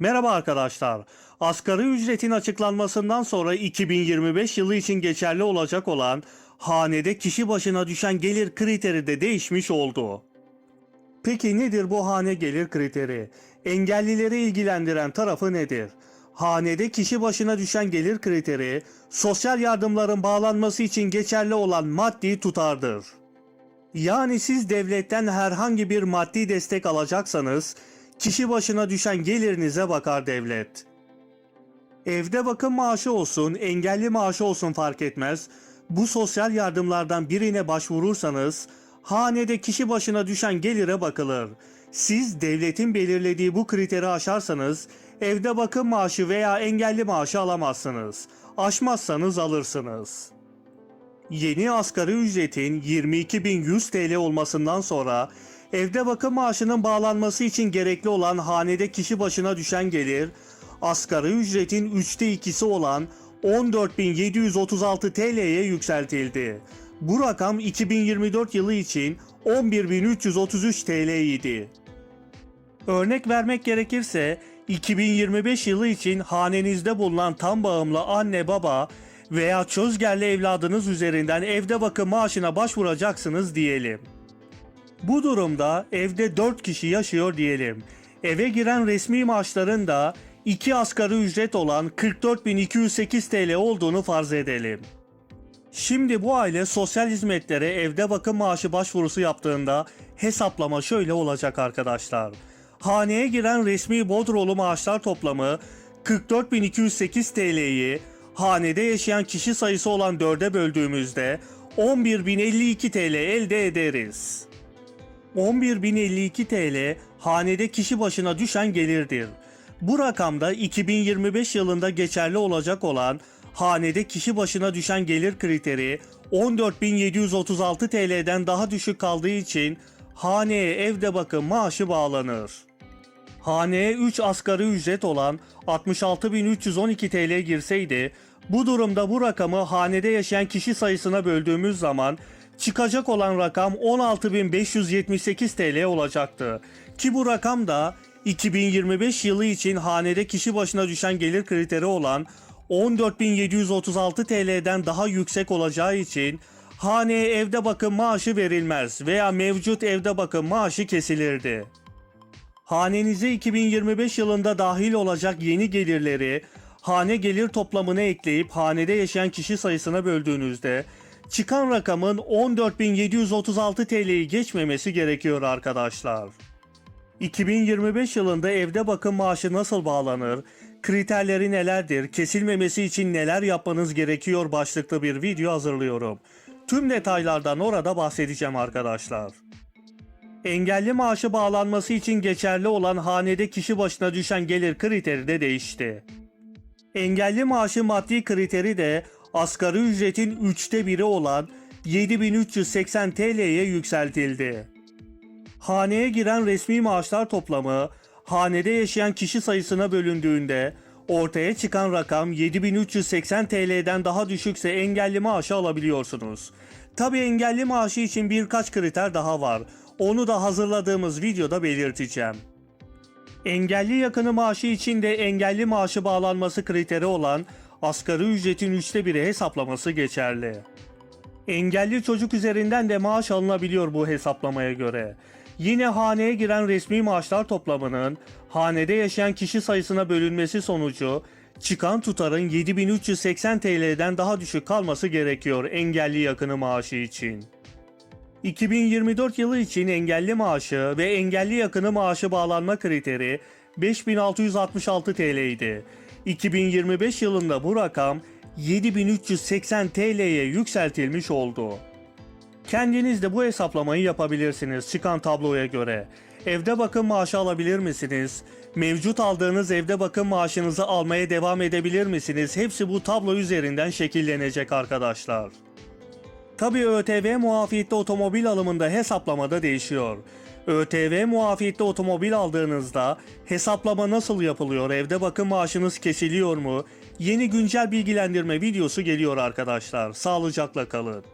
Merhaba arkadaşlar. Asgari ücretin açıklanmasından sonra 2025 yılı için geçerli olacak olan hanede kişi başına düşen gelir kriteri de değişmiş oldu. Peki nedir bu hane gelir kriteri? Engellileri ilgilendiren tarafı nedir? Hanede kişi başına düşen gelir kriteri, sosyal yardımların bağlanması için geçerli olan maddi tutardır. Yani siz devletten herhangi bir maddi destek alacaksanız, kişi başına düşen gelirinize bakar devlet. Evde bakım maaşı olsun, engelli maaşı olsun fark etmez. Bu sosyal yardımlardan birine başvurursanız, hanede kişi başına düşen gelire bakılır. Siz devletin belirlediği bu kriteri aşarsanız, evde bakım maaşı veya engelli maaşı alamazsınız. Aşmazsanız alırsınız. Yeni asgari ücretin 22.100 TL olmasından sonra evde bakım maaşının bağlanması için gerekli olan hanede kişi başına düşen gelir asgari ücretin 3'te 2'si olan 14.736 TL'ye yükseltildi. Bu rakam 2024 yılı için 11.333 TL idi. Örnek vermek gerekirse 2025 yılı için hanenizde bulunan tam bağımlı anne baba veya çözgerli evladınız üzerinden evde bakım maaşına başvuracaksınız diyelim. Bu durumda evde 4 kişi yaşıyor diyelim. Eve giren resmi maaşların da 2 asgari ücret olan 44.208 TL olduğunu farz edelim. Şimdi bu aile sosyal hizmetlere evde bakım maaşı başvurusu yaptığında hesaplama şöyle olacak arkadaşlar. Haneye giren resmi bodrolu maaşlar toplamı 44.208 TL'yi hanede yaşayan kişi sayısı olan 4'e böldüğümüzde 11.052 TL elde ederiz. 11.052 TL hanede kişi başına düşen gelirdir. Bu rakamda 2025 yılında geçerli olacak olan hanede kişi başına düşen gelir kriteri 14.736 TL'den daha düşük kaldığı için haneye evde bakım maaşı bağlanır. Haneye 3 asgari ücret olan 66.312 TL girseydi, bu durumda bu rakamı hanede yaşayan kişi sayısına böldüğümüz zaman çıkacak olan rakam 16.578 TL olacaktı. Ki bu rakam da 2025 yılı için hanede kişi başına düşen gelir kriteri olan 14.736 TL'den daha yüksek olacağı için haneye evde bakım maaşı verilmez veya mevcut evde bakım maaşı kesilirdi. Hanenize 2025 yılında dahil olacak yeni gelirleri hane gelir toplamına ekleyip hanede yaşayan kişi sayısına böldüğünüzde çıkan rakamın 14.736 TL'yi geçmemesi gerekiyor arkadaşlar. 2025 yılında evde bakım maaşı nasıl bağlanır, kriterleri nelerdir, kesilmemesi için neler yapmanız gerekiyor başlıklı bir video hazırlıyorum. Tüm detaylardan orada bahsedeceğim arkadaşlar. Engelli maaşı bağlanması için geçerli olan hanede kişi başına düşen gelir kriteri de değişti. Engelli maaşı maddi kriteri de asgari ücretin üçte biri olan 7380 TL'ye yükseltildi. Haneye giren resmi maaşlar toplamı hanede yaşayan kişi sayısına bölündüğünde ortaya çıkan rakam 7380 TL'den daha düşükse engelli maaşı alabiliyorsunuz. Tabi engelli maaşı için birkaç kriter daha var. Onu da hazırladığımız videoda belirteceğim. Engelli yakını maaşı için de engelli maaşı bağlanması kriteri olan asgari ücretin üçte biri hesaplaması geçerli. Engelli çocuk üzerinden de maaş alınabiliyor bu hesaplamaya göre. Yine haneye giren resmi maaşlar toplamının hanede yaşayan kişi sayısına bölünmesi sonucu çıkan tutarın 7380 TL'den daha düşük kalması gerekiyor engelli yakını maaşı için. 2024 yılı için engelli maaşı ve engelli yakını maaşı bağlanma kriteri 5666 TL idi. 2025 yılında bu rakam 7380 TL'ye yükseltilmiş oldu. Kendiniz de bu hesaplamayı yapabilirsiniz çıkan tabloya göre. Evde bakım maaşı alabilir misiniz? Mevcut aldığınız evde bakım maaşınızı almaya devam edebilir misiniz? Hepsi bu tablo üzerinden şekillenecek arkadaşlar. Tabii ÖTV muafiyetli otomobil alımında hesaplamada değişiyor. ÖTV muafiyetli otomobil aldığınızda hesaplama nasıl yapılıyor, evde bakım maaşınız kesiliyor mu? Yeni güncel bilgilendirme videosu geliyor arkadaşlar. Sağlıcakla kalın.